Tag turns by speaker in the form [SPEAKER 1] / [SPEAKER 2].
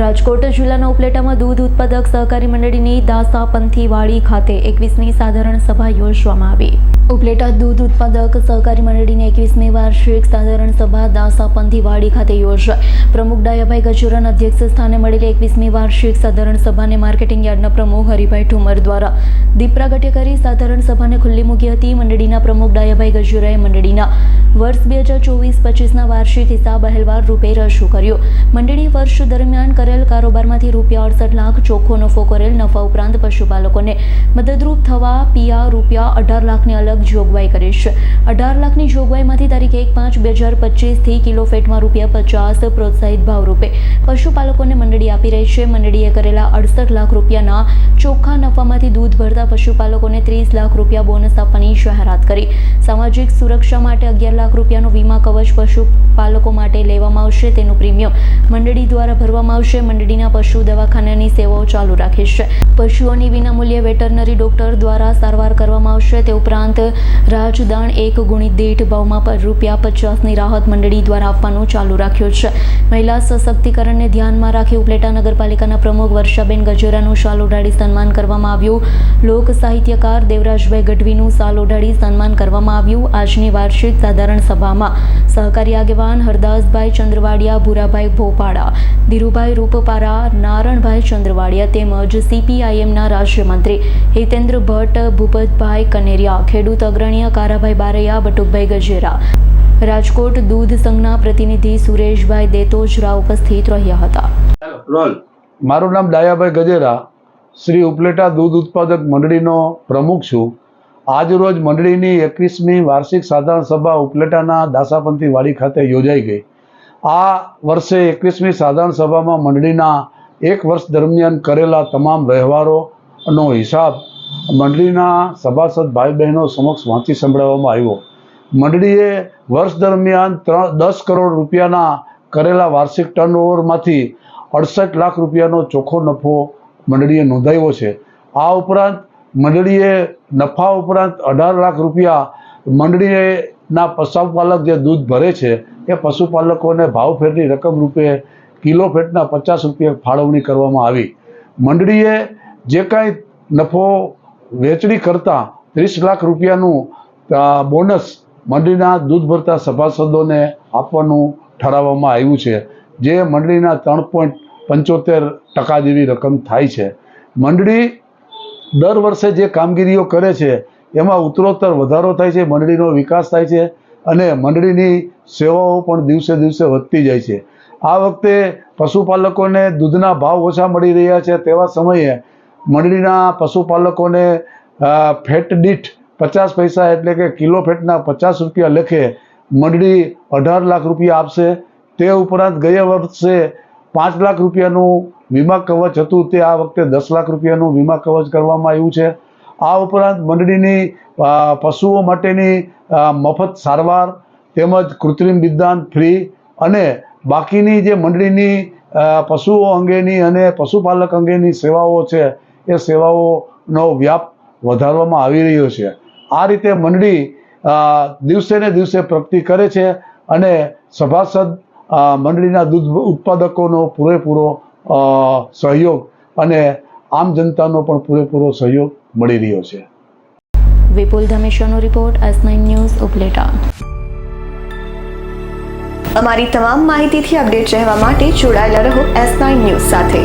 [SPEAKER 1] રાજકોટ જિલ્લાના ઉપલેટામાં દૂધ ઉત્પાદક સહકારી મંડળીની દાસાપંથી વાડી ખાતે એકવીસમી સાધારણ સભા યોજવામાં આવી. ઉપલેટા દૂધ ઉત્પાદક સહકારી મંડળીની એકવીસમી વાર્ષિક સાધારણ સભા દાસાપંથી વાડી ખાતે યોજાઈ. પ્રમુખ ડાયાભાઈ ગજુરાના અધ્યક્ષ સ્થાને મળેલી એકવીસમી વાર્ષિક સાધારણ સભાને માર્કેટિંગ યાર્ડના પ્રમુખ હરિભાઈ ઠુમર દ્વારા દીપ પ્રાગટ્ય કરી સાધારણ સભાને ખુલ્લી મૂકી હતી. મંડળીના પ્રમુખ ડાયાભાઈ ગજુરાએ મંડળીના વર્ષ બે હજાર ચોવીસ પચીસના વાર્ષિક હિસાબ અહેવાલ રૂપે રજૂ કર્યો. મંડળીએ વર્ષ દરમિયાન કરેલ કારોબારમાંથી રૂપિયા અડસઠ લાખ ચોખ્ખો નફો કરેલ નફા ઉપરાંત પશુપાલકોને મદદરૂપ થવા પિયા રૂપિયા અઢાર લાખની અલગ જોગવાઈ કરી છે. અઢાર લાખની જોગવાઈમાંથી તારીખ એક પાંચ બે હજાર પચીસથી કિલો ફેટમાં રૂપિયા પચાસ પ્રોત્સાહિત ભાવ રૂપે પશુપાલકોને મંડળી આપી રહી છે. મંડળીએ કરેલા અડસઠ લાખ રૂપિયાના ચોખ્ખા નફામાંથી દૂધ ભરતા પશુપાલકોને ત્રીસ લાખ રૂપિયા બોનસ આપવાની જાહેરાત કરી. સામાજિક સુરક્ષા માટે અગિયાર લાખ રૂપિયાનું વીમા કવચ પશુપાલકો માટે લેવામાં આવશે. તેનું પ્રીમિયમ મંડળી દ્વારા ભરવામાં આવશે. મંડળીના પશુ દવાખાનાની સેવાઓ ચાલુ રાખી છે. પશુઓની વિનામૂલ્યે વેટરનરી ડોક્ટર દ્વારા સારવાર કરવામાં આવશે. તે ઉપરાંત રાજદાન એક ગુણિત દીઠ ભાવમાં રૂપિયા પચાસની રાહત મંડળી દ્વારા આપવાનું ચાલુ રાખ્યું છે. મહિલા સશક્તિકરણને ધ્યાનમાં રાખી ઉપલેટા નગરપાલિકાના પ્રમુખ વર્ષાબેન ગજેરાનું શાલ ઓઢાડી સન્માન કરવામાં આવ્યું. લોક સાહિત્યકાર દેવરાજભાઈ ગઢવીનું શાલ ઓઢાડી સન્માન કરવામાં આવ્યું. આજની વાર્ષિક સાધારણ સભામાં સહકારી આગેવાન હરદાસભાઈ ચંદ્રવાડિયા ભૂરાભાઈ ભોપાડા ધીરુભાઈ રૂપપારા નારણભાઈ ચંદ્રવાડિયા તેમજ સીપીઆઈએમના રાજ્યમંત્રી હિતેન્દ્ર ભટ્ટ ભૂપતભાઈ કનેરિયા ખેડૂત અગ્રણીય કારાભાઈ બારૈયા બટુકભાઈ ગજેરા રાજકોટ દૂધ સંઘના પ્રતિનિધિ સુરેશભાઈ દેતોજરા ઉપસ્થિત રહ્યા હતા.
[SPEAKER 2] રોલ.
[SPEAKER 3] મારું નામ ડાયાભાઈ ગજેરા. શ્રી ઉપલેટા દૂધ ઉત્પાદક મંડળીનો પ્રમુખ છું. આજ રોજ મંડળીની એકવીસમી વાર્ષિક સાધારણ સભા ઉપલેટાના દાસાપંથી વાડી ખાતે યોજાઈ ગઈ. આ વર્ષે એકવીસમી સાધારણ સભામાં મંડળીના એક વર્ષ દરમિયાન કરેલા તમામ વ્યવહારોનો હિસાબ મંડળીના સભાસદ ભાઈ બહેનો સમક્ષ વાંચી સંભળાવવામાં આવ્યો. મંડળીએ વર્ષ દરમિયાન ત્રણ, દસ કરોડ રૂપિયાના કરેલા વાર્ષિક ટર્નઓવરમાંથી અડસઠ લાખ રૂપિયાનો ચોખ્ખો નફો મંડળીએ નોંધાવ્યો છે. આ ઉપરાંત મંડળીએ નફા ઉપરાંત અઢાર લાખ રૂપિયા મંડળીના પશુપાલક જે દૂધ ભરે છે, એ પશુપાલકોને ભાવ ફેરની રકમ રૂપે કિલો ફેટના પચાસ રૂપિયા ફાળવણી કરવામાં આવી. મંડળીએ જે કાંઈ નફો વેચણી કરતાં ત્રીસ લાખ રૂપિયાનું બોનસ મંડળીના દૂધ ભરતા સભાસદોને આપવાનું ઠરાવવામાં આવ્યું છે, જે મંડળીના ત્રણ પોઈન્ટ પંચોતેર ટકા જેવી રકમ થાય છે. મંડળી દર વર્ષે જે કામગીરીઓ કરે છે, એમાં ઉત્તરોત્તર વધારો થાય છે, મંડળીનો વિકાસ થાય છે અને મંડળીની સેવાઓ પણ દિવસે દિવસે વધતી જાય છે. આ વખતે પશુપાલકોને દૂધના ભાવ ઓછા મળી રહ્યા છે, તેવા સમયે મંડળીના પશુપાલકોને ફેટ દીઠ પચાસ પૈસા એટલે કે કિલો ફેટના પચાસ રૂપિયા લેખે મંડળી અઢાર લાખ રૂપિયા આપશે. તે ઉપરાંત ગયા વર્ષે પાંચ લાખ રૂપિયાનું વીમા કવચ હતું તે આ વખતે દસ લાખ રૂપિયાનું વીમા કવચ કરવામાં આવ્યું છે. આ ઉપરાંત મંડળીની પશુઓ માટેની મફત સારવાર તેમજ કૃત્રિમ વિદ્યાન ફ્રી અને બાકીની જે મંડળીની પશુઓ અંગેની અને પશુપાલક અંગેની સેવાઓ છે, એ સેવાઓનો વ્યાપ વધારવામાં આવી રહ્યો છે. આ રીતે મંડળી દિવસે ને દિવસે પ્રગતિ કરે છે અને સભાસદ મંડળીના દૂધ ઉત્પાદકોનો પૂરેપૂરો સહયોગ અને આમ જનતાનો પણ પૂરેપૂરો સહયોગ મળી રહ્યો છે.
[SPEAKER 1] Vipul ધમેશ્વરનો report S nine news Upleta.
[SPEAKER 4] અમારી તમામ માહિતીથી અપડેટ રહેવા માટે જોડાયેલા રહો એસ નાઇન ન્યૂઝ સાથે.